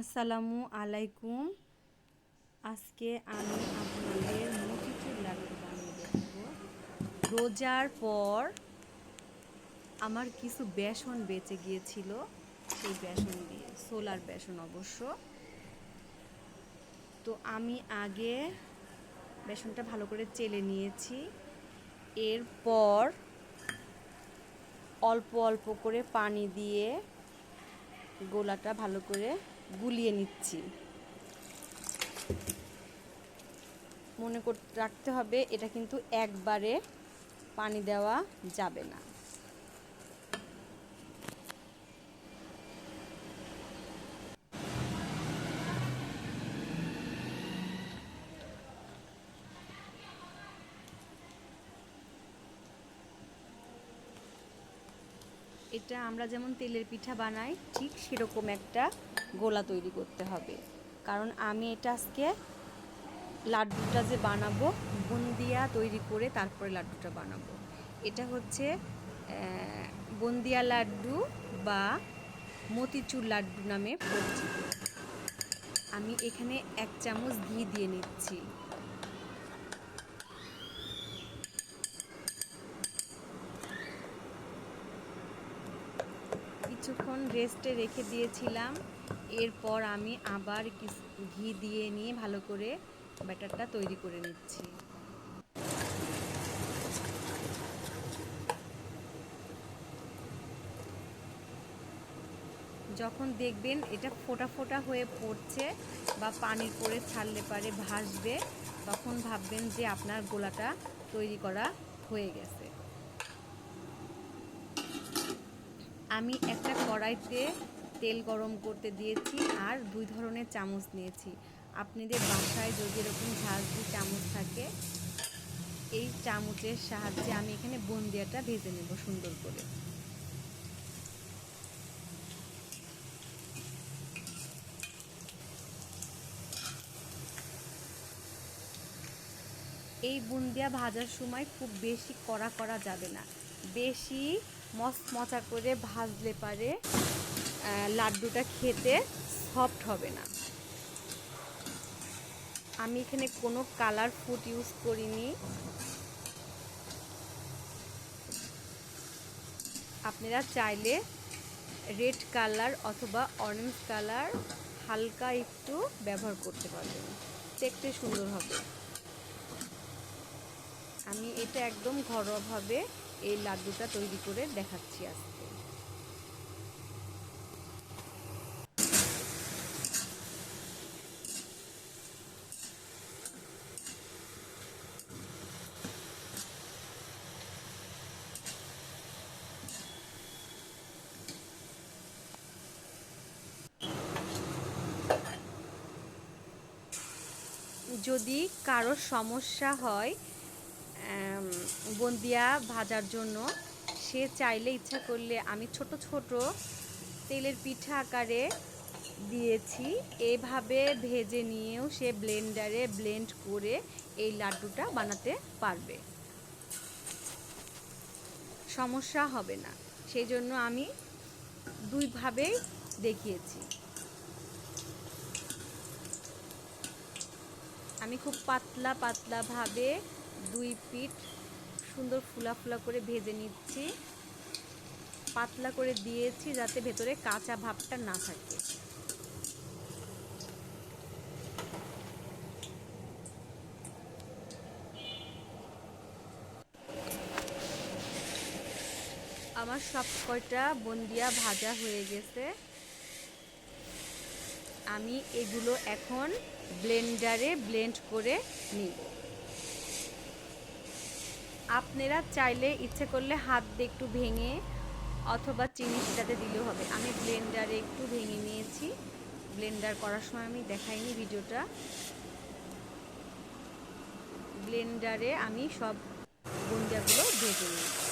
আসসালামু আলাইকুম। আজকে আমি আপনাদের মতিচুর লাড্ডু বানিয়ে দেখাবো। রোজার পর আমার কিছু বেসন বেঁচে গিয়েছিল, সেই বেসন দিয়ে, সোলার বেসন অবশ্য। তো আমি আগে বেসনটা ভালো করে চেলে নিয়েছি। এরপর অল্প অল্প করে পানি দিয়ে গোলাটা ভালো করে গুলিয়ে নিচ্ছি। মনে রাখতে হবে এটা কিন্তু একবারে পানি দেওয়া যাবে না। এটা আমরা যেমন তেলের পিঠা বানাই, ঠিক সেরকম একটা গোলা তৈরি করতে হবে। কারণ আমি এটা আজকে লাড্ডুটা যে বানাবো, বুন্দিয়া তৈরি করে তারপরে লাড্ডুটা বানাবো। এটা হচ্ছে বন্দিয়া লাড্ডু বা মতিচুর লাড্ডু নামে পরিচিত। আমি এখানে এক চামচ ঘি দিয়ে নিচ্ছি। কিছুক্ষণ রেস্টে রেখে দিয়েছিলাম। এরপর আমি আবার ঘি দিয়ে নিয়ে ভালো করে ব্যাটারটা তৈরি করে নিচ্ছি। যখন দেখবেন এটা ফোটা ফোটা হয়ে পড়ছে বা পানির পরে ছাড়লে পারে ভাসবে, তখন ভাববেন যে আপনার গোলাটা তৈরি করা হয়ে গেছে। আমি একটা কড়াইতে তেল গরম করতে দিয়েছি আর দুই ধরনের চামচ নিয়েছি। আপনাদের বাসায় যদি এরকম ঝাঁঝি চামচ থাকে, এই চামচের সাহায্যে আমি এখানে বন্দিয়াটা ভেজে নেব সুন্দর করে। এই বুন্দিয়া ভাজার সময় খুব বেশি কড়া করা যাবে না। বেশি মচমচা করে ভাজলে পারে লাড্ডুটা খেতে সফট হবে না। আমি এখানে কোনো কালার ফুড ইউজ করিনি। আপনারা চাইলে রেড কালার অথবা অরেঞ্জ কালার হালকা একটু ব্যবহার করতে পারবেন। দেখতে সুন্দর হবে। আমি এটা একদম ঘরোয়াভাবে এই লাড্ডুটা তৈরি করে দেখাচ্ছি আজকে। যদি কারোর সমস্যা হয় বন্দিয়া ভাজার জন্য। সে চাইলে ইচ্ছা করলে আমি ছোট ছোট তেলের পিঠা আকারে দিয়েছি। এভাবে ভেজে নিয়েও সে ব্লেন্ডারে ব্লেন্ড করে এই লাড্ডুটা বানাতে পারবে। সমস্যা হবে না। সেই জন্য আমি দুইভাবেই দেখিয়েছি। আমি খুব পাতলা পাতলাভাবে দুই পিঠ সুন্দর ফুলা ফুলা করে ভেজে নিচ্ছি। পাতলা করে দিয়েছি যাতে ভেতরে কাঁচা ভাবটা না থাকে। আমার সব কয়টা বন্দিয়া ভাজা হয়ে গেছে। আমি এগুলো এখন ব্লেন্ডারে ব্লেন্ড করে নিব। আপনারা চাইলে ইচ্ছে করলে হাত দিয়ে একটু ভেঙে অথবা চিনি সেটাতে দিলেও হবে। আমি ব্লেন্ডারে একটু ভেঙে নিয়েছি। ব্লেন্ডার করার সময় আমি দেখাইনি ভিডিওটা। ব্লেন্ডারে আমি সব গুন্ডাগুলো ভেজে নিয়েছি।